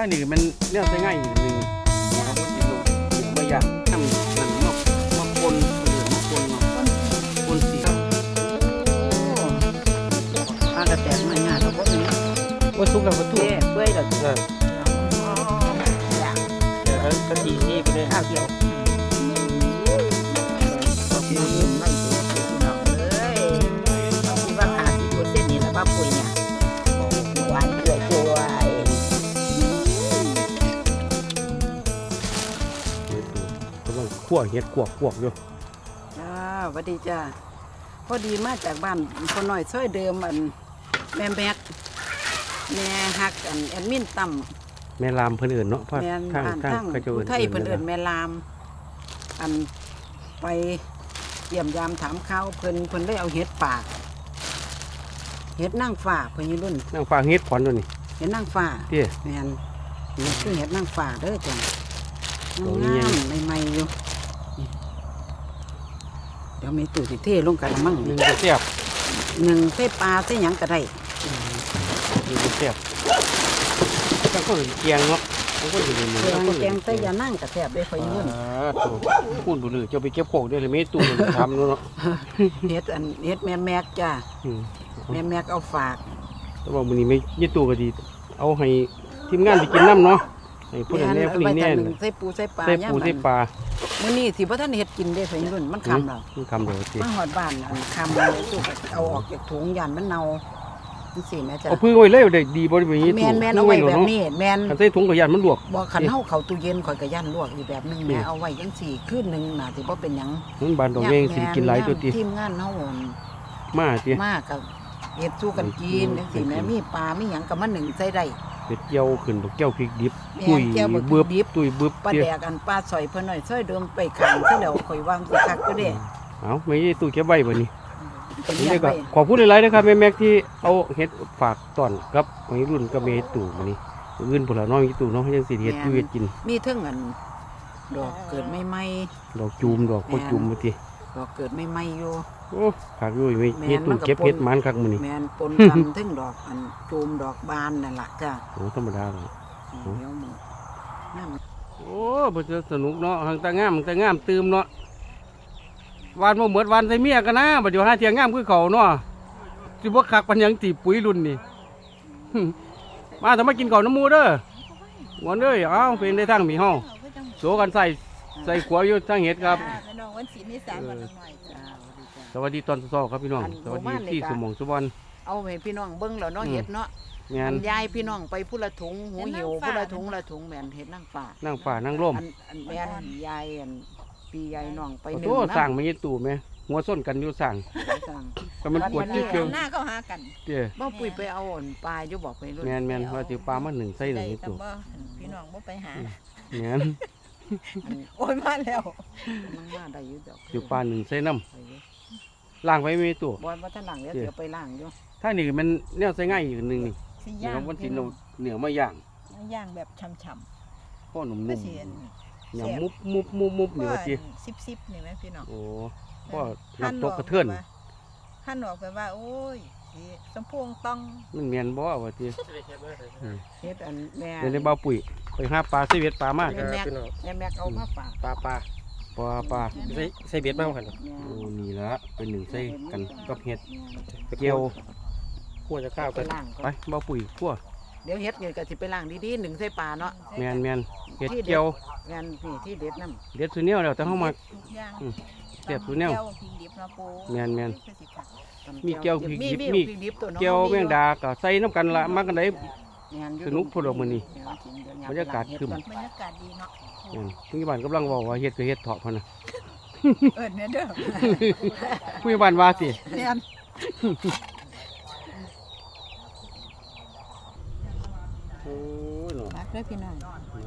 ถ้านี่มันเรื่องใช้ง่ายอีกหนึ่งนะครับว่าสิลงไม่อยากทำนั่นมามาปนเออมาปนมาปนสีปลากระแตกมันง่ายเราก็มีว่าสุกแล้วว่าทุกเปื่อยเปื่อยเราเอออย่างเดี๋ยวเขาเขาจีนี่ไปเลยข้าวเกี่ยวก็คือไม่ตัว กำลังคั่วเห็ดกวกกวกอยู่จ้าสวัสดีจ้าพอดีมาจากบ้านคนหน่อยช่วยเดิมอันแม่แบกแม่ฮักอันแอดมินต่ำแม่ลามเพิ่นเอื่นเนาะเพราะแม่นทางผ่านทางทั้งเขาจะผู้เอื่นไทยเพิ่นเอิ้นแม่ลาม อันไปเยี่ยมยามถามข่าวเพิ่นเพิ่นได้เอาเห็ดป่าเห็ดนางฟ้าเพิ่นอยี่รุ่นนั่งฟังเฮ็ดขวัญตัวนี้เห็ดนางฟ้าเตี้ย แม่นนี่คือเห็ดนางฟ้าเด้อจ้ะโอ้ย งามๆใหม่ๆอยู่นี่ เดี๋ยวมีตู้สิเทลงกันละมั่งหนึ่งก็แซ่บหนึ่งใส่ปลาใส่หยังก็ได้หนึ่งก็แซ่บทั้งคนเกียงเนาะทั้งคนอยู่ในมือแกทั้งงคนแกงใส่ยานั่งกระแทบได้เพิ่นอยี่รุ่นอ่าโถูกพูดบุหรี่จะไปเก็บโขกได้เลยไม่ตู้มันทำเนาะเห็ดอันเห็ดแม่แมกจ้ะอืมแม่แมกเอาฝากแต่ว่ามื้อนี้ไม่ยี่ตู้ก็ดี เอาให้ทีมงานไปกินน้ำเนาะ ให้ผู้นั้นแน่ผู้นี้แน่ไว้แต่หนึ่งใส่ปูใส่ปลาใส่ปูย่ำใส่ปลามื้อนี้สิบ่ทันเฮ็ดกินได้เพิ่นรุ่นมันคำแล้วมันคำเดียวสิมาฮอดบ้านอันคำเลยสุกเอาออกจากถุงยันมันเน่าจังซี่แม่จ้ะเอาพึ่งไว้เลยได้ดีบ่ได้แบบนี้แม่นแม่นเอาไว้แบบนี้แม่นคันใส่ถุงกระยานมันลวกบ่คันเฮาเข้าตู้เย็นข่อยก็ยันลวกอีกแบบหนึงนี่แม่เอาไว้จังซี่คืนหนึงน่ะสิบ่เป็นหยังมันบานดอกแยงสิกินหลายตัวติทีมงานเฮาอั่นมาติมากับเฮ็ดสู้กันกินจังซี่แม่มีปลามีหยังก็มาหนึ่งใส่ได้ เป็ดเจียวขึ้นดอกแก้วพริกดิบแม่นตุ้ยแก้วบักพริกเบือบดิบ ตุ้ยเบือบปลาเตี้ยแดกอันปลาสอยเพิ่นหน่อยซอยเดิมไปขางซะแล้วข่อยวางสิคักก็ได้เอาไม่ใช่ตู้เก็บไว้บ่นี่เป็นนี่ยังก็ไงขอพูดหลายๆนะครับแม่แม็กที่เอาเฮ็ดฝากตอนกับวัยรุ่นกับแม่ตู่มื้อนี้อื่นพุ่นละน้องอีตู่เนาะยังสิเฮ็ดอยู่เฮ็ดกินมีเทิงอันดอกเกิดไม่ไหมดอกจูมดอกก็จูมบ่ติดอกเกิดไม่ไหมอยู่ โอ้ฝากอยู่ไม่แม่นเฮ็ดตู้มันก็เก็บปนเฮ็ดมันคักมื้อนี้แมนปนกันเทิงดอกอันจูมดอกบานนั่นล่ะจ้ะโอ้ธรรมดาเลยเดี๋ยวหมึงนั่นโอ้บ่จะสนุกเนาะหังตางามหังตางามตื่มเนาะวานบ่เหมือนวานใส่เมียกันนะบัดเดี๋ยวหาเที่ยงงามคือเขาเนาะสิบ่คักปานหยังตีปุ๋ยรุ่นนี่มาถ้ามากินข้าวน้ำหมูเด้อหวนเอ้ยเอ้าเป็นได้ทางมีเฮาโสกันใส่ใส่ขวอยู่ทางเห็ดครับพี่น้องวันศีลนิสานวันละหน่อยจ้ะจ้า สสวัสดีจ้าวัสดีตอนเช้าๆครับพี่น้อง อันสวัสหมู่ดีบ้านนี่ที่ก็สมองสุวรรณ เอาให้พี่น้องเบิ่งแล้วเนาะอืมเฮ็ดเนาะแม่นอันยายพี่น้องไปผู้ละถุงหูหิวผู้ละถุงละถุงแม่นเฮ็ดนั่งป่านั่งฝ่านั่งร่มอันอันแม่นยายอันปียายน้องไปหโอ้นึ่โหงนะสั่งมายี่ตู่แม่หัวส้นกันอยู่สั่งสั่ง ก็มันปวดวันนี้จิ้วเกียวหน้าเข้าหากันเจ้บ่ปุ้ยไปเอาอ่อนปลาอยู่บอกไปรุ่นแม่นแม่นว่าสิปลามาหนึ่งใส่หนึ่งได้ยี่แต่ตู่บ่พี่น้องบ่ไปหา แม่นอันโอ้ยมาแล้วมันมาได้อยู่ดอกสิปลาหนึ่งใส่น้ไปอยู่ำ ล้างไว้ไม่ตู่บอลว่าท่านหลังเดี๋ยวเจ้เดี๋ยวไปล้างอยู่ถ้านี่มันแนวใส่ง่ายอีกหนึ่งนี่สิเดี๋ยย่าวงมันสิพี่เอาน้องเหนือมาย่างย่างแบบช่ำพ่อหนุ่มๆๆก็สิอันอย่ามุบมุบมุบมุบก็นี่ว่าสิสิบๆนี่แม่พี่น้องโอ้พ่อน้ำตกกระเทือนหั่นออกไปว่า โอ้ยสิสมพวงต้องมันแม่นบ่ว่าสิเฮ็ดอันแม่เดี๋ยวในบ่าวปุ๋ยไปหาปลาใส่เบ็ดปลามาแม่แม็กแม่แม็กเอามาฝากปลาปลา ปลาปลาใส่ใส่เบ็ดมากกว่าแม่โอ้นี่ละเป็นหนึ่งใส่กันกับเห็ดแม่เกียวขั้วจะข้าวไปกันล้างก่ไปอนบ่าวปุ๋ยขั้วเดี๋ยวเฮ็ดเนี่ยก็สิไปล้างดีๆหนึ่งใส่ปลาเนาะแม่นแม่นเห็ดเกียวงานนี่ที่เด็ดน้เด็ดสุดแนวแล้วแต่เฮามาทุกอย่างอืมเสียบทุกแนวเจียวพริกดิบเนาะปูแม่นแม่นคือสิค่ะำมีแก้วพริกดิบมีมีพริกดิบตัวน้องเกียวแมงดาก็ใส่น้ำกันละมากันได้งานอยู่สนุกพอดอกมื้อนี้เดี๋ยวกินเดี๋วบรรยากาศคึมบรรยากาศดีเนาะแม่น ผู้ใหญ่บ้านกำลังบอกว่าเฮ็ดคือเฮ็ดเถาะพะนะเอิ้นแม่เด้อผู้ใหญ่บ้านว่าสิแม่นโอ้ยเนาะรักเด้อพี่น้อง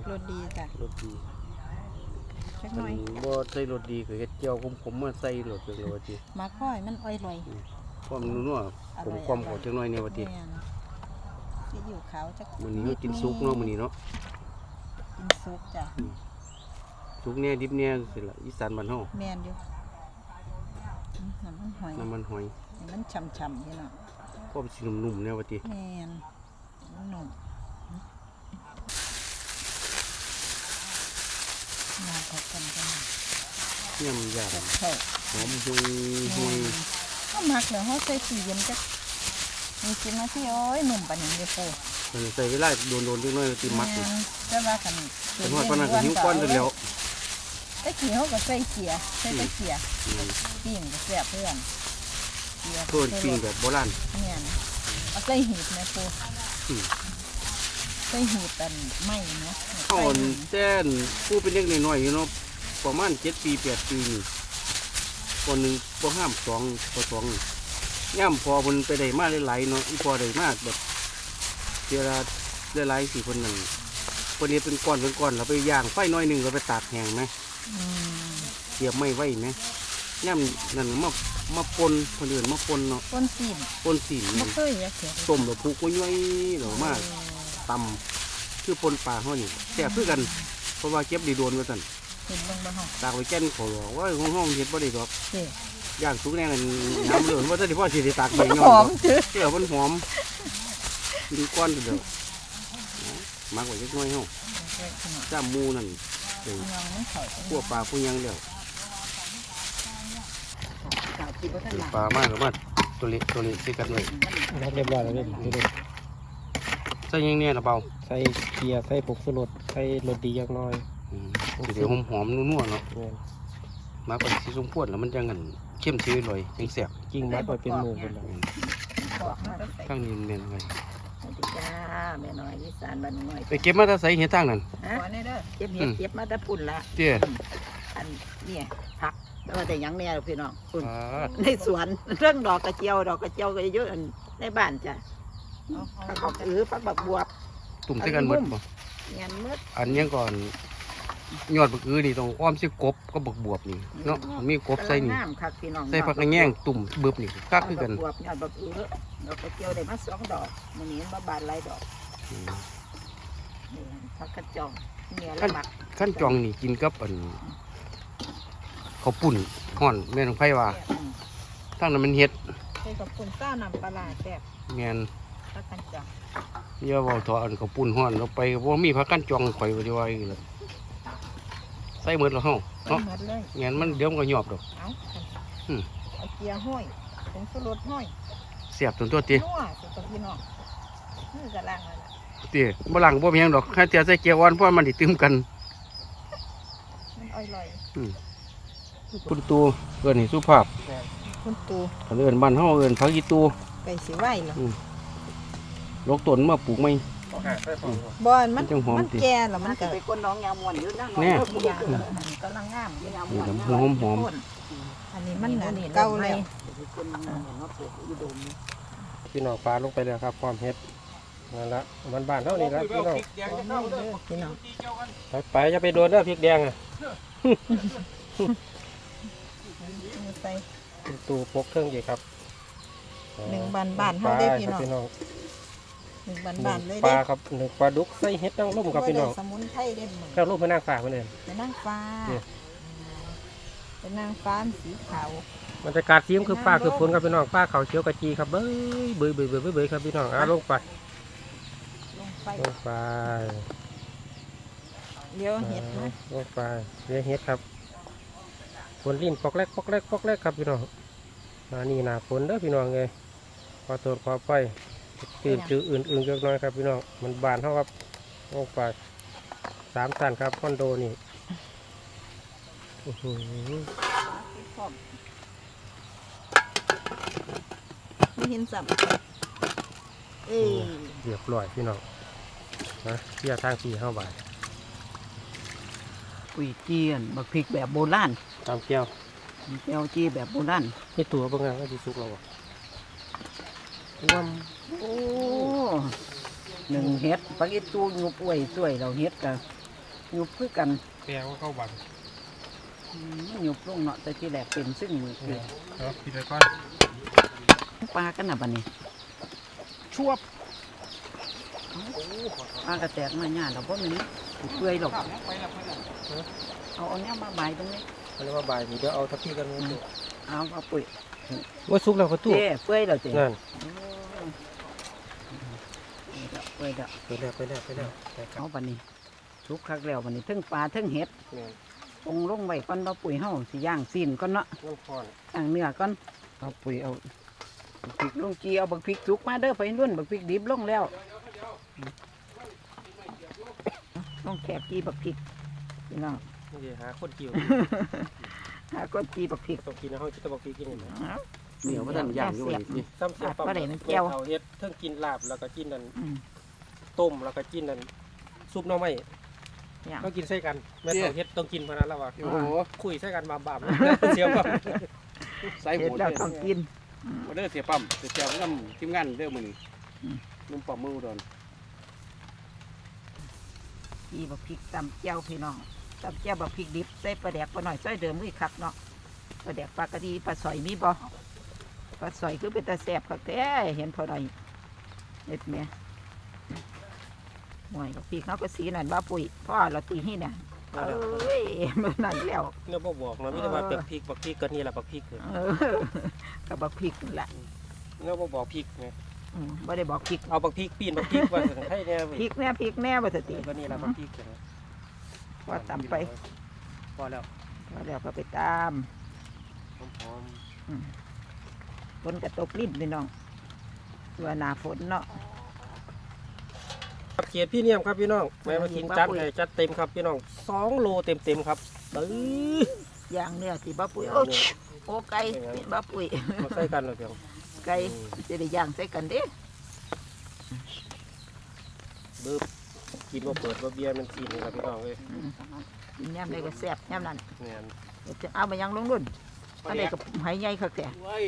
รสดีจ้ะรสดีจักหน่อยบ่ใส่รสดีคือเฮ็ดเกียวขมๆมาใส่รสจังเลยว่าสิมาค่อยมันอร่อยความนัวๆผมความขอจังหน่อยเนี่ยว่าสิแม่นสิอยู่ขาวจักมื้อนี้ก็กินซุกเนาะมื้อนี้เนาะกินซุปจ้ะ สุกแน่ดิบแน่สิละอีสานบ้านเฮาแมนอยู่อืน้ำมันหอยน้ำมันหอยให้มันช่ำๆพี่น้อก็สิหนุ่มๆเนี่ยว่าติแมนมันนุ่มมาขอบกันกันเนี่ยมันยากหอมหุยหุยข้าหมักแล้เขาใส่สีเย็นจักมีกินมาที่โอ้ยหนุ่มปานนี้เลยปูมันใส่เวล่โดนๆจักหน่อยว่าติมักแม่นแต่ว่ากันแต่ฮอดปานนั้นก็หิวก้อนจนแล้ว ตะกี้เขาก็ใส่เกียร์ใส่ตะเกียร์อืมปิ้งก็แซ่บเพื่อนเกียร์โทษปิ้งแบบโบราณเนี่ยนะเอาใส่หีบนะปูอืมใส่หีบเป็นไม้นะเขาอ่อนแจ้นผู้เป็นเด็กน้อยๆอยู่เนาะประมาณเจ็ดปีแปดปีนี่คนหนึ่งบ่ห้ามสองพอสองย่ำพอมันไปได้มาหลายๆเนาะอีพอได้มาแบบเวลาหลายๆสี่คนหนึ่งคนนี้เป็นก้อนเป็นก้อนเราไปย่างไฟน้อยหนึ่งเราไปตากแห้งไหมอืม เสียบไม่ไว้ไหมย่ำนั่นมามาปนคนอื่นมาปนเนาะต้นซีนปนสีนบ่เคยอยากเสียต้มแล้วผูกไว้ย่อยหรอมาตำคือปนปลาเขานี่แซ่บคือกัน เพราะว่าเก็บดีโดนไว้สั่นเห็นเบิ่งบ่เฮาตากไว้แก่นเขาหรอกว่าห้องห้องเห็ดบ่ได้ดอกเด้ย่างสุกแน่กันน้ำเหลืองว่าจะได้พ่อสิได้ตากใบย้อนหอดอมกจืดเจ้ามันหอมกินก้อนเดียวมักไว้เล็กน้อยเฮาจ้าหมูนั่น เดี๋ยวยังมันเข้าพวกปลาพวกหยังเดียวกากินบ่ทันหลายปลามากกับมันตัวเล็กตัวเล็กสิกันเลยรับเรียบร้อยแล้วเนี่ยเดี๋ยวใส่ยังเนี่ยนะเบาใส่เกียร์ใส่ผงสุรสใส่รสดีอย่างน้อยอืมเดี๋ยวหอมหอมๆนัวๆเนาะเนี่ยมาเป็นสีส้มพวดแล้วมันจะเงินเข้มชื้นเลยจังแซ่บจริงมัดไว้เป็นหมู่กันแล้วบอกมาก็ใส่ข้างนี้เมนไว้สวัสดีจ้า แม่น้อยอีสานบ้านน้อยไปเก็บมาแตาใส่เห็ดทางนั่น ฮะขอแน่เด้อเก็บเห็ดเก็บมาแต่ปุ่นละเจ้ยอันเนี่ยผักแล้วว่าแต่หยังเนี่ยพี่น้องปุ่นอ่าในสวนเรื่องดอกกระเจียว ดอกกระเจียวก็เยอะอันในบ้านจ้ะเอาผักเอากอือผักบักบวบตุ่มใส่กันหมดบ่เงียนมืดอันยังก่อน ยอดบักอือนี่ต้องอ้อมใส่กบก็บักบวบนี่เนาะมีกบใส่นี่กำลังงามคักพี่น้องใส่ผักกระแยงตุ่มเบิบนี่คักคือกันดบวบยอดบักอือดอกกระเจียวได้มาสองดอกมันนี้มาบานหลายดอกอืมนี่ผักกระจองเนี่ยละมักขั้นจองนี่กินกับอันข้าวปุ่นห่อนแม่นของไผว่าอืมทั้งนั้นมันเฮ็ดใส่กับปุ่นเจ้าน้ำปลาร้าแซ่บแม่นตะกันจังอย่าเว้าถออันข้าวปุ่นห่อนเราไปบ่มีผักกันจองข่อยว่าสิว่าอีกแล้ว ใส่หมดแล้วเฮาใส่เนาะหมดเลยงั้นมันเดี๋ยวมันก็หยอบดอกเอาอืมเอาเกียร์ห้อยผงชูรสห้อยเสียบจนตัวตินัวสุดกับพี่น้องนี่กระลังเลยล่ะติบ่หลังบ่เพียงดอกถ้าเตียใส่เกียร์อ่อนเพราะว่ามันสิตึมกันมันอร่อยคุณตูเอิ้นให้สุภาพคุณตูคันเอิ้นบ้านเฮาเอิ้นผักอีตูไก่สิไหวเหรอลกต้นมาปลูกใหม่ บอนมันมันจังหอมมันติ แก่แล้วมันจะก็ไปก้นน้องยามวนอยู่นะแน่ผู้ยากำลังงามยามวนนี่น้ำหอมหอมอันนี้มันนั่นเก่าแล้วจะไปก้นน้องยามวนเนาะปลูกอุดมพี่น้องปลาลงไปแล้วครับความเฮ็ดนั่นละมันบ้านเท่านี้ละพี่น้องบ่มีเด้อพี่น้องไปไปจะไปโดนเด้อพริกแดงอะเอาใส่ตู้พกเครื่องอีกครับหนึ่งบานบานๆเฮาได้พี่น้องพี่น้อง หนึ่งบานหบานึ่นๆเลยงปเด้ลาครับหนึ่งปลาดุกใส่เฮ็ดตั้งร่มครับพี่น้องบ่ได้สมุนไพรเด่นเหมือนแค่รูปพนางฟ้าเพื่อนเองเป็นนางฟ้า เนี่ย เป็นนางฟ้าสีขาวบรรยากาศเสียมคือฟ้าคือฝนครับพี่น้องฟ้าเขาวเขียวกะจีครับเบ้ยเบ้ยเบ้ยเบ้ยเบ้ยเบ้ยครับพี่น้องอะลงไปลงไปลงไปเลี้ยวเห็ดนะลงไปเรียกเฮ็ดครับฝนลิ้นปอกแรกปอกแรกปอกแรกครับพี่น้องมานี่หนาฝนเด้อพี่น้องเลยขอโทษขอไป ตื่นจืออื่นอื่นเล็กน้อยครับพี่น้องมันบานเท่าครับลงไปสามตันครับคอนโดนี่อื้อหือไม่เห็นสับเอ้ยเรียบร้อยพี่น้องนะเที่ยทางที่เข้าบ่ายปุ๋ยเจียนบักพริกแบบโบราณตามเกี้ยวแก้วจีแบบโบราณนี่ตัวบางงานก็ดีสุกแล้วอะ ว้าโอ้หนึ่งเฮ็ดปักอีตูยุบอวยสวยเราเฮ็ดกันยุบคือกันแปลว่าเข้าบันอืมยุบลงเนาะแต่ที่แรกเป็นซึ่งมือคือเนาะพี่เลยก้อนปลากันน่ะบัดนี้ชวบปลากระแตกมาหยาเราบ่มีเปื่อยหรอกเอาเอาเนี้ยมาบายตรงนี้เขาเรียกว่าบ่ายนี่เดี๋ยวเอาทัพพี่กันมาดูเอาเอาปุ๋ยว่าสุกแล้วประตูเจ้เปื่อยแล้วเจ้นั่น เปื่อยแล้วไปแล้วไปแล้วไปแล้วไปกลับเอาบัดนี้ทุกครั้งแล้วบัดนี้ทั้งปลาทั้งเห็ดแม่นปรุงลงไว้ก่อนบ่ปุ๋ยเฮาสิย่างซีนก่อนเนาะน้ำพรย่างเนื้อก่อนเอาปุ๋ยเอาบักพริกลงจีเอาบักพริกสุกมาเด้อไปรุ่นบักพริกดิบลงแล้วลงแคบจีบักพริกพี่น้องนี่เดี๋ยวหาคนกิวหาก้นจีบักพริกต้องกินนะเฮาจะต้องบอกกินนี่เอาเหนียวบ่ทันย่างอยู่เสีนี่บสิซ้ำเสียปั๊มบ่ได้มันแก้วเขาเฮ็ดเทั้งกินลาบแล้วก็กินนั่นอืม ต้มแล้วก็กินนั่นซุปหน่อไม้ย่างต้องกินใส่กันแม่เขาเฮ็ดต้องกินพนันแล้วว่ะโอ้โหคุยใส่กันบาบๆเสียวปั๊มใส่เฮ็หูดเด้แล้อวต้องกินเด้อเสียปั๊มเสียเจ้านํทีมงานเด้อมื้อนี้อืม นุ่มปั๊มมืออุดอนจีบักพริกตำเจียวพี่น้องตำเจียวบักพริกดิบใส่ปลาแดกปลาหน่อยใส่เดิมมือคักเนาะปลาแดกปลากระดีปลาสอยมีบ่ปลาสอยคือเป็นตาแสบคักแท้เห็นพอได้เห็ดแหม่ หน่วยบักพริกเขาก็สีนั่นว่าปุ๋ยพ่อเราตีให้เนี่ยเอ้ยมันนั่นแล้วเนี่ยบ่บอกเนาะมีแต่ว่าเป็นพริกบักพริกก็นี่แหละบักพริกเออกับบักพริกนั่นแหละเนี่ยบ่บอกพริกไงอืมบ่ได้บอกพริกเอาบักพริกปีนบักพริกว่าสังให้แน่เว้ยพริกแน่พริกแน่บ่สติก็นี่แหละบักพริกจังว่าตำไปพอแล้วว่าแล้วก็ไปตามหอมฝนกระตกลิ้นพี่น้องตัวหนาฝนเนาะๆ ครับเขียดพี่เนียมครับพี่น้องแม่มากินจัดให้จัดเต็มครับพี่น้องสองโลเต็มๆครับตื้อย่างเนื้อสิบ้าปุ๋ยย่างโอ้เนื้อโอ้ไก่บ้าปุ๋ยมาใส่กันเลยเพียงไก่จะได้ย่างใส่กันเด้บึ้บกินว่าเปิดว่าเบียร์มันกินครับพี่น้องเว้ยอืมกินย่ำได้ก็แซ่บย่ำนั่นเนี่ยเดี๋ยวจะเอามายังลงรุ่น อันนี้กับหายใหญ่คักแต่เว้ย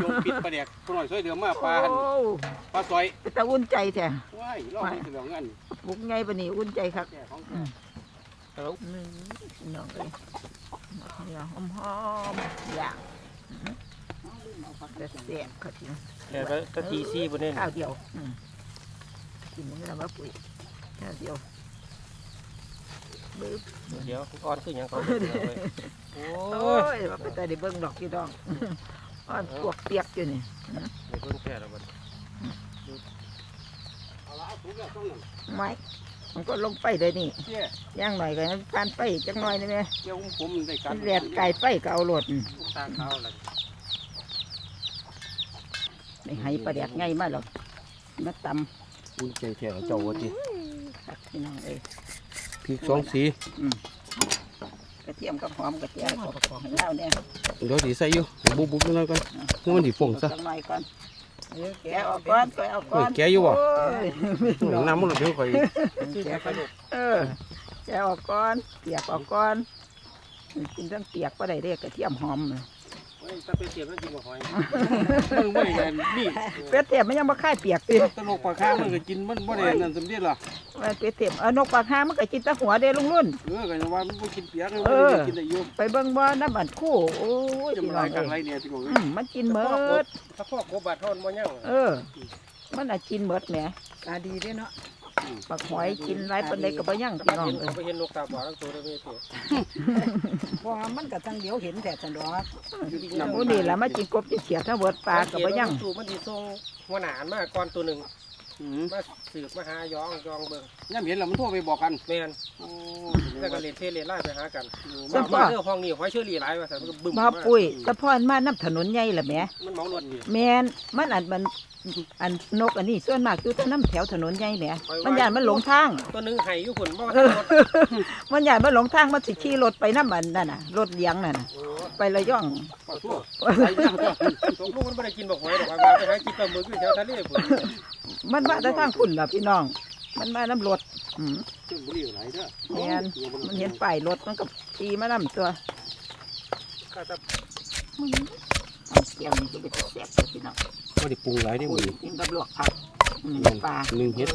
โยมปิดปลาแดกผู้น้อยช่วยเดือมาปลาหั่นโอ้ปลาซอยเป็นตาอุ่นใจแท้ว้ายรอบนี้สิแล้วงั้นบุกใหญ่ปานนี้อุ่นใจคักแก่ของแล้วอืมพี่น้องเอ้ยเดี๋ยวหอมหอมๆย่างอืมแต่แซ่บคักทีแต่ก็ตะทีซี่บนนี้ข้าวเดียวอืมกินมันก็ทำว่าปุ๋ยข้าวเดียว บึ๊บเดี๋ยวอ่อนขึ้นยังเขาเลยโอ้โอ้ยยว่าไปแต่ได้เบิ่งดอกพี่น้องอ่อนพวกเปียกอยู่นี่เดี๋ยวเพิ่งแค่แล้วบัดเอาละเอาถุงแล้วต้องนั่นไม่มันก็ลงไปได้นี่เจ้ย่างหน่อยก็ให้ผ่านไปจังหน่อยนี่แม่เจ้าผมได้กัมันนแหลดไก่ไปก็เอาโหลดตาขาวแล้วไม่ให้ปลาแดกไงมาหรอกมาตอุ่นใจแท้เจ้าว่าติำครับพี่น้องเอ้ย พริกสองสีกระเทียมกับหอมกระเทียมกับของแล้วเนี่ยเดี๋ยวสิใส่อยู่บุบบุบๆหน่อยก่อนให้มันสิฟงซะจังหน่อยก่อนแกะออกก่อนแกะออกก่อนเฮ้ยแกะอยู่บ่โอ้ยน้ำมันเดี๋ยวค่อยที่แค่ขนมเออแกะออกก่อนเปียกออกก่อนกินทั้งเปียกก็ได้เรียกกระเทียมหอมเลย ถ้าเป็นเสียบมันกินบ่หอยมันบ่ได้นี่เป็ดเทียมมันยังบ่ค่ายเปียกติตลกปลาข้างมันก็กินมันบ่ได้นั่นสำเร็จล่ะว่าเป็ดเทียมเออนกปากหางมันก็กินแตะหัวเด้ลุงรุ่น เออก็ยังว่ามันบ่กินเปียกมันเอบ่อได้กินได้อยู่ไปเบิ่งบ่น้ำบันคู่โอ้ยจะพี่มาน้องลายกัเอ้นไรยเนี่ยที่บอกอืมมันกินเมิดถ้าพ่อกบบาดทอนบ่ยังเออ มันอะกินเมิดแหมตาดีเด้เนาะ ปักหอยกินไรปานใดก็บ่ยั่งพี่น้องเห็นเอ้ยไปเห็นนกตาบอดทั้งตัวเลยไม่ตัวพอมันก็ทั้งเดียวเห็นแต่สันดอกอยู่ที่โอ้น้ำนี่ล่ะมากินกบกินเขียดทั้งเบิดปลาก็บ่ยั่งตัวมันดีทรงหัวหนานมากก่อนตัวหนึ่งอืมมาสืบมาหายองยองเบิ่งย่ำเห็นแล้วมันโทรไปบอกกันแม่นโอ้แล้วก็เล่นเทเล่นไล่ไปหากันสัมากพ่อเรื่องห้องนี้หอยเชอรี่หลายว่าซั่นมันก็บึ้มมาปุ้ยแต่พ่ออันมาน้ำถนนใหญ่ล่ะแหมมันเมารถนี่แมนมันอันมัน อันนกอันนี้ส่วนมากอยู่แต่น้ำแถวถนนใหญ่แหมมันยานมันหลงทาง ตัวหนึงไห้อยู่พุ่นบ่ว่าเอทันอรถมันยานมันหลงทางมันสิขี่รถไปน้ำมันนั่นน่ะรถเลี้ยงนั่นน่ะโอ้ไประย่อง ปลาทั่วไปย่างก็ตกลูกมันบ่ได้กินบอกหอยดอกว่าไปหากินปลาหมึกอยู่แถวทะเลพุ่นมันมาแต่ทางคุณล่ะพี่น้อง มันมาน้ำรถอืมชลบุรีหลายเด้อแมนมันเห็นป้ายรถมันก็ขี่มาน้ำตัวก็จะเอาเกี่ยวนี่ก็เป็นแซ่บเลยพี่น้อง บ่ได้ปรุงหลายได้ออุ้มื้ยอนี้กินกับลวกผักอืมปลาหนึ่งเฮ็ด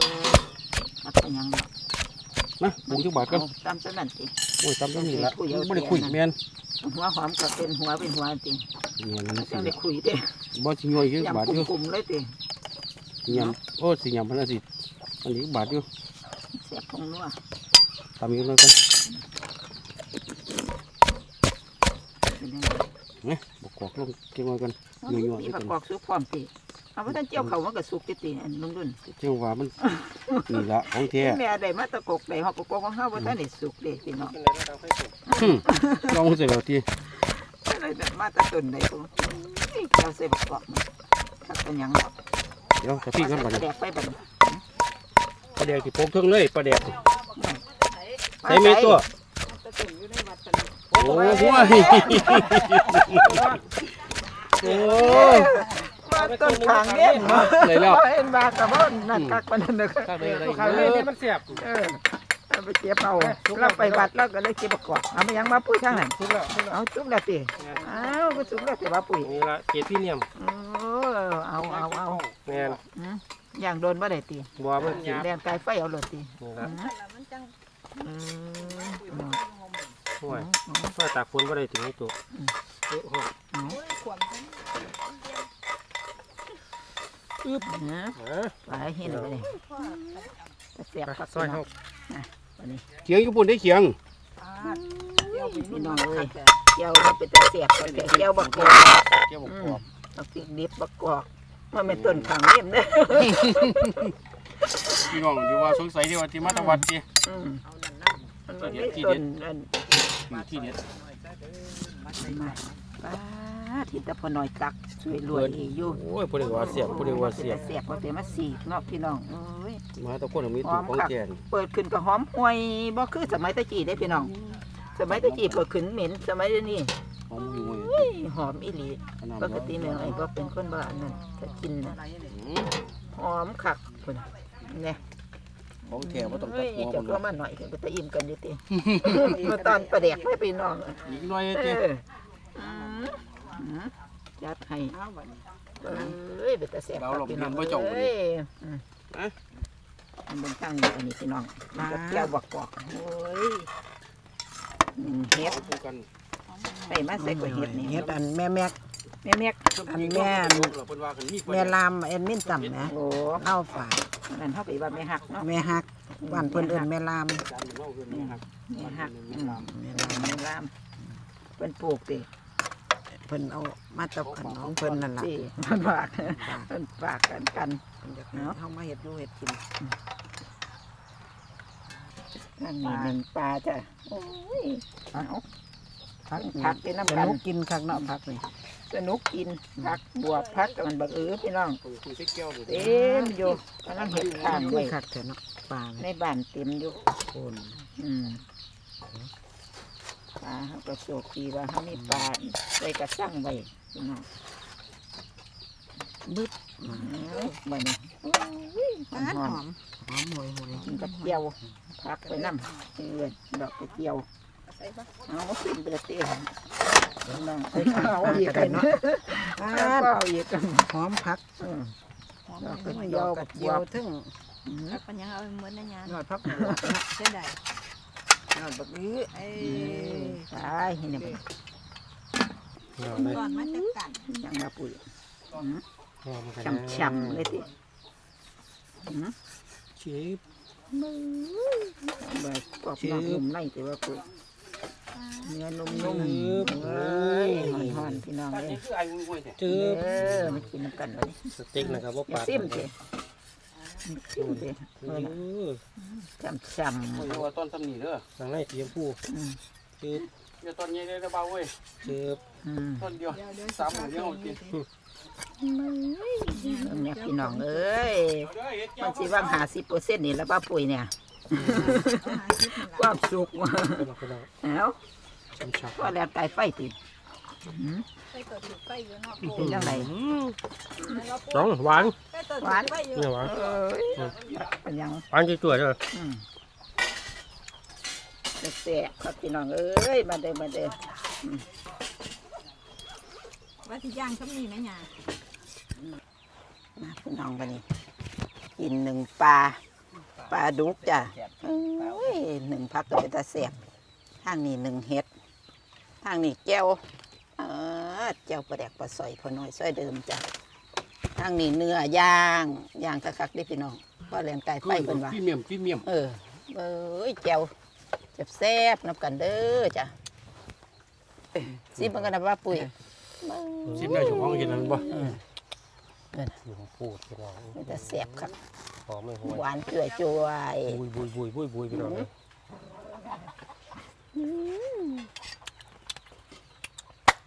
ผักเป็นหยังเนาะนะปรุงจักบาทก่อนเอตามสนั่นสิโอ้ยตำตำนี่ละบ่ได้คุยแม่นหัวหอมก็เป็นหัวเป็นหัวจริงแม่นนั่นสิจังได้คุยเด้บ่สิย่อยอยู่บาทยำอยู่กลุ่มๆเลยติยำโอ้สิยำพันละสิอันนี้บาทอยู่แซ่บของนัวตำอีกหน่อยก่อนเป็นยังไงนะบกกอกลงเก็บไว้ก่อนยั่วๆมีด้วยผักักนกอกซุปพร้อมติ เอาว่าท่านเจียวเขามันก็สุกติดๆอันนุ่นจังหวะมัน นี่ละของๆแท้แม่ได้มาตะกกได้ฮอกกกของเฮาบ่ทันได้สุกเด้พี่น้องหึลองเสร็จแล้วทีอะไรแบบมาตะต้นได้ตัวนี่เจ้าใส่บักกอกมาคักเป็นหยังเนาะเดี๋ยวจะพี่กันบัดแดนี้กไปบัดนี้ปลาแดกที่โปกเทิงเลยปลาแดกมาใส่เมตัว ตะต้นอยู่ในวัดตะโอ้โหโอ้มา ต้นทางเล่นเนาะเลยแล้วเห็นบากกับบ่นั่นคักปานนั้นเด้อข้างในอะไรข้าวเลยเนี่ยมันเสียบเออเอาไปเก็บเอาเราไปวัดแล้วก็เลยเก็บบักกอกเอามายังมาปุ้ยทางนั้นทุกแล้วทุกแล้วเอาจุ๊บแล้วติอ้าวก็จุ๊บแล้วติว่าปุ้ยนี่ละเกรดพรี่เนียมโอ้เอาเอาเอาแม่นอืมอย่างโดนบ่ได้ติบัวมันกินแดงกายไฟเอาเลยตินี่ละอืมห่วยก็ตากฝนบ่ได้ถึงนี่ตัวโอ้โหอึบนะอะไปเห็นเลยแต่เสียบไปผักซอยพี่น้เฮาองวันนี้เขียงญี่ปุ่นได้เขียงพี่น้องเอ้ยเจียวมันเป็นแต่เสียบแต่เจียวบักกอกเกี่ยวกับอืกมรอบบักพริกดิบบักกอกมันเป็นต้นขังเล่มเด้อพี่น้องที่ว่าสงสัยที่ว่าที่มาตะวัดที่อืมมันไม่ได้ต้นอันอยู่ที่เด็ดป้า ที่ตะพอน้อยตักช่วยรวยอยู่โอ้ยพูดได้ว่าเสียบพูดได้ว่าเสียบเสียบว่าแต่มาสีกเนาะพี่น้องเอ้ยมาตะคนมีตัวของแกนเปิดขึ้นก็หอมห่วยบ่คือสมัยตะกี้ได้พี่น้อง สมัยตะกี้เปิดขึ้นเหม็นสมัยเดี๋ยวนี้หอมอยู่เฮ้ยหอมอีหลีขนาดปกติแม่ไอ้บ่เป็นคนบ้านนั่นจะกินน่ะหอมคักพุ่นเนี่ยของแท้บ่ต้องตัเฮ้ดยหัวจะมันก็มาหน่อยถึงก็จะอิ่มกันอยู่ติเมื่อตอนประแดกให้พี่น้องอีกหน่อยเอติออืม อืมจัดให้เอ้ยเป็นตาแซ่บครับพี่น้องเอ้ยอืมมันเป็นข้างนี้อันนี้พี่น้องมันก็แก้วบักกอกโอ้ยหนึ่งเฮ็ดคู่กันใส่มาใส่กว่าเห็ดนี่เฮ็ดอันแม่แม็ก แม่แม็กอันแม่ ลูกเพิ่นว่ากันมีแม่ลามแอนมินต่ำนะโอ้เล่าฝากนั่นเท่ากับว่าแม่หักเนาะแม่ฮักบ้านเพิ่นเอิ้นแม่ลามจานเฮาคือนี่ครับแม่หักอืมแม่ลามแม่ลามเป็นปลูกติเพิ่นเอามาตะขันของเพิ่นนั่นล่ะสิมันฝากมันฝากกันกัน เพิ่นอยากให้เฮามาเฮ็ดอยู่เฮ็ดกินนั่นนี่หนึ่งปลาจ้ะโอ้ยเอาพักผักเป็นน้ำสกันนุกกินคักเนาะพักนี่สนุกกินผักบวบผักกับมันบักเออพี่น้องคือใช้แก้วเลยเต็มอยู่กำลังเห็ดข้างคืไว้อคักแท้เนาะปลาในแม่บ้านเต็มอยู่โคนอืม ปลาเขาก็โชคดีว่าเขามีปลาใส่กระชังไว้พี่น้องบึดอืมบัดนี้หอมหอมหอมหวยหวยกินกับเจียวพักไปน้ำเอือดอกกระเจียวเอาขึ้นเดือดเตี้ยน้องเอาอีกกันเนาะปลาเอาอีกกันหอมพักดอกกระเจียวกระเจียวถึงพักปัญญาเอาเหมือนนั่นยานยอดพักเส้นใด ยอดบักอื้อเอ้อืมยตายเห็นไหมเอาเลยก่อนมาจัดกันยังมาปุ๋ยเอามากันช่ำๆเลยทีอืมชิบใบกรอบนอกนุ่มในแต่ว่าปุ๋ยเนื้อนุ่มๆเอ้ยหอนๆพี่น้องเลยคือไอ้งวยแท้จืเอบอมากินกันเลยสติ๊กนะครับว่าอย่าปาดซิมสิ ซิมสิเออช่ำโอ้ยว่าต้นทำนี่เด้อทางในเตรียมผู้ๆอืมจืบอย่าต้นใหญ่ได้เบาเว้ยจืบอืมต้นเดียวสามหมื่นเดียวกินเนี่ยพี่น้องเอ้ยเด้อเฮ็ดแก้มัวนสิว่างหาสิบเปอร์เซ็นต์นี่แล้วป้าปุ๋ยเนี่ยความสุขว่ะเป็นเอาเป็นเอาเอ้าช้ำว่าแล้วตายไฟติด ไปเกิดถูกไปอยู่เนาะเป็นจังไดๆน้องหวานไปเกิดหวานไปอยู่เนี่ยหวานเอ้ยเป็นยังหวานจุ๋ยๆเลยอืมแซ่บครับพี่น้องเอ้ยมาเด้อมาเด้อว่าที่ย่างก็มีไหมยามาพี่น้องวันนี้กินหนึ่งปลาปลาดุกจ้ะเอ้ยหนึ่งพักก็เป็นตาแซ่บทางนี้หนึ่งเห็ดทางนี้แก้ว เออแก้วปลาแดกปลาสอยพอน้อยซอยเดิมจ้ะทางนี้เนื้อย่างย่างคักๆได้อพี่น้องว่าแรงกายไฟเป็นว่าพี่เมียมพี่เมียมเออเอ้ยแก้วแซ่บๆนับกันเด้อจ้ะซิมันกันนะว่าปุ๋ยสิบได้เจ้าของเห็นแล้วบ่อยู่ผมพูดพี่น้องมันจะแซ่บครับหอมไม่ห่วยหวานจ่วยจ่วยบุยบุยบุยบุยบุยพี่น้องเลย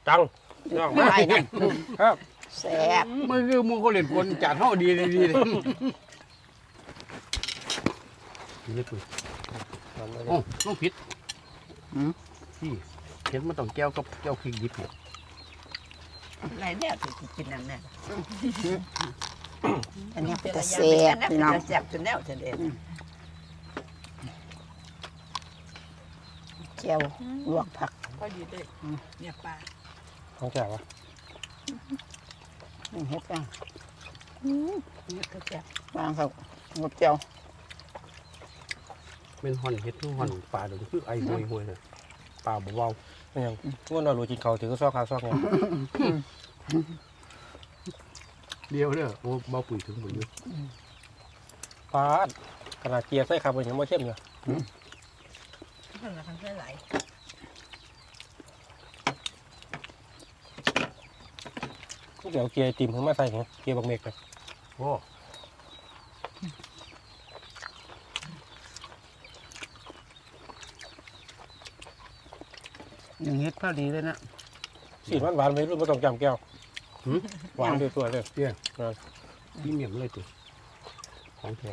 จังพี่น้องไม่มาไหวนะครับแซ่บมันคือหมูเขาเล่นคนจานเฮาดีดีดีเลยนี่ปุ๋ยทำเลยโอ้ลูกผิดพี่เห็นมันต้องแก้วกับแก้วพริกดิบเนี่ยอะไรเนี่ยถึงกินนั่นแน่อันนี้เป็นตะแซ่บพี่น้องแซ่บจนแนวจะเด็ดแก้วลวกผักพอดีเลยเนี่ยปลา ของแจกวะนี่เฮ็ดกันเนี่ยก็แซ่บวางเขาหมดแก้วเป็นห่อนเฮ็ดคือห่อนปลาเดี๋ยวนี้คือไอ้ห่วยห่วยเลยปลาเบาไม่ยังง่วนนอนรู้จินเขาถือก็ซอกขาซอกไงๆเดียวเด้อโอ้เบาปุ๋ยถึงหมดอยู่ปาดขนาดเกียร์ใส่ขับมันยังไม่เข้มเลยข้างหลังข้างไหลาย เดี๋ยวเกียร์ติมขึ้นมาใส่ไงเกียร์บักเมกเลยโอ้ยังเฮ็ดพอดีเลยนะสีมันหวานไปรุ่นไม่ต้องจำแก้วหวานด้วยตัวเลยพี่เมียมเลยติของแท้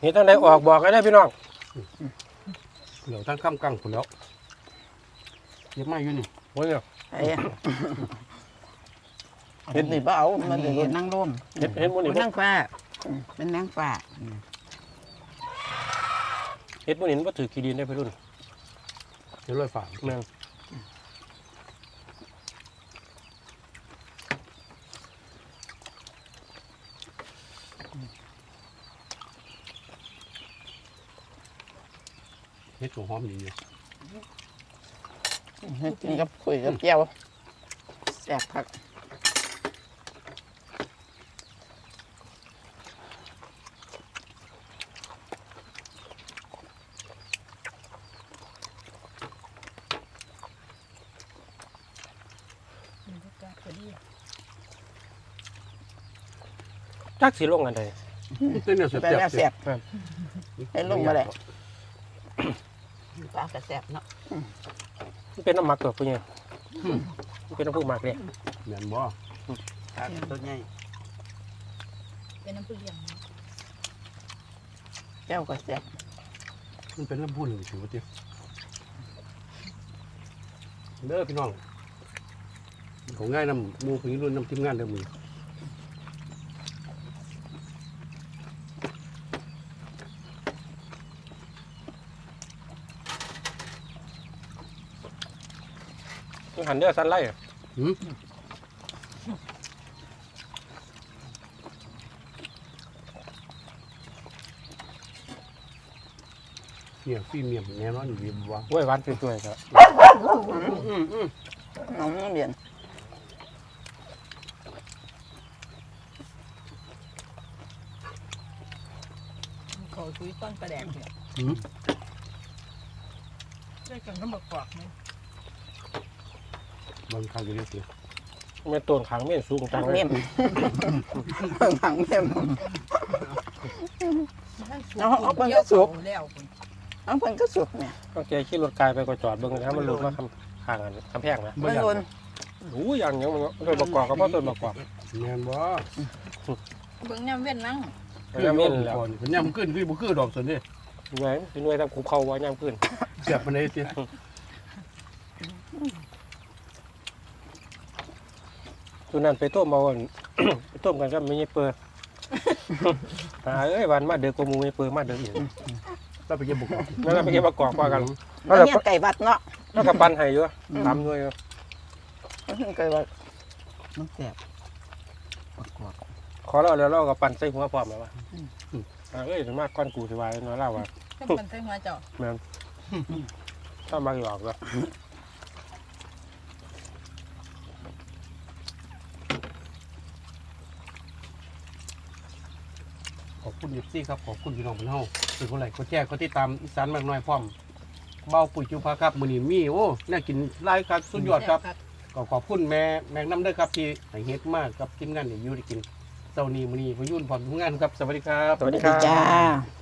เห็นตั้งแต่ออกบอกกันนะพี่น้อง เหลียวทั้งข้ามกังผลแล้วเย็บไม้อยู่นี่โอ้ยเนี่ยไอ้เฮ็ดนี่บ่เอามันเฮ็ดนั่งร่มเห็นเห็นหมันนี่เป็นนางฟ้าเป็นนางฟ้าเห็นหมันนี่มันถือกีดินได้พี่รุ่นเดี๋ยวลอยฝ่าแม่ง เฮ็ดของหอมดีอยู่เฮ็ดกินกับคุยกับแก้วแซ่บคักมันก็แซ่บพอดีจักสีลงกันเลยเต้นเนี่ยแซ่บไปแล้วแซ่บๆ ให้ลงมาเลยปลากระแซ่บเนาะมันเป็นน้ำหมักตัวพี่เนี่ยมันเป็นน้ำผึ้งหมักเลยแม่นบ่ปลาตัวใหญ่เป็นน้ำผึ้งเลี้ยงแก้วก็แซ่บมันเป็นลำพูนหนึ่งถือว่าติเด้อพี่น้องของง่ายนำหมูพี่รุ่นนำทีมงานเด้อมือ มันหันเนื้อสั้นไล่อะหืม เนี่ยพี่เมียมแน่นอนอยู่ดีบ่ว่าโอ้ยหวานสวยๆครับน้องเรียนเขาคุยต้นปลาแดงเนี่ยหืมช่วยกันก็บอกกรอกไหม บางครั้งก็เรียกสิเม็ดต้นขางเม็ดสูงจัทางงเลเมี่ยยมทางเมี่ยมเอาเอาไปก็สุกแล้วคุณเอาเพิ่นก็สุกเนี่ยต้องเจขี่รถกายไปก็จอดเบิ่งนะมันหลุดมาคำข้างกันคำแพงนะบ่มันอยากโดนโอ้ยอย่างเงี้ยมันต้นประกอบก็เพราะต้นประกอบแม่นบ่เบิ่งน้ำเว้นนั่งคือน้ำเม่เม่นนแล้วก่อนเป็นย่ำขึ้นคือบ่คือดอกส่วนนี้หน่วยหน่วยทำคูเขาว่าย่างพื้นเสียบมันได้สิ ตัวนั้นไปต้มเอาอันไปต้มกันก็ไม่ใช่เปิดหาเอ้ยวันมาเดือกว่าหมูไม่เปิดมาเดือกอีกแล้วไปเก็บบุกนั่นแหละไปเก็บประกอบว่ากันแล้วเนี่ยไก่วัดเนาะแล้วก็ปั้นให้อยู่ตามหน่วยอยู่ไก่วัดมันแซ่บประกอบขอเราแล้วเราก็ปั้นใส่หัวพร้อมแล้วว่าหาเอ้ยถึงมากก้อนกูสิวายน้อยเล่าว่าก็มันใส่หัวเจ้าถ้ามาหยอกก็ขอ คุณยิปซี่ครับขอบคุณพี่น้องพี่น้องเป็นคนไหลก็แจ้งก็ติดตามอีสานมากน้อยพร้อมเบาปุ๋ยจุภาครับมื้อนี้มีโอ้น่ากินหลายครับสุดยอดครับก็ขอบคุณแม่แม่น้ำเด้อครับที่ให้เฮ็ดมากกับทีมงานนี่อยู่ได้กินเจ้านี้มื้อนี้พยุ่นพร้อมทำงานครับสวัสดีครับสวัสดีครับจ้า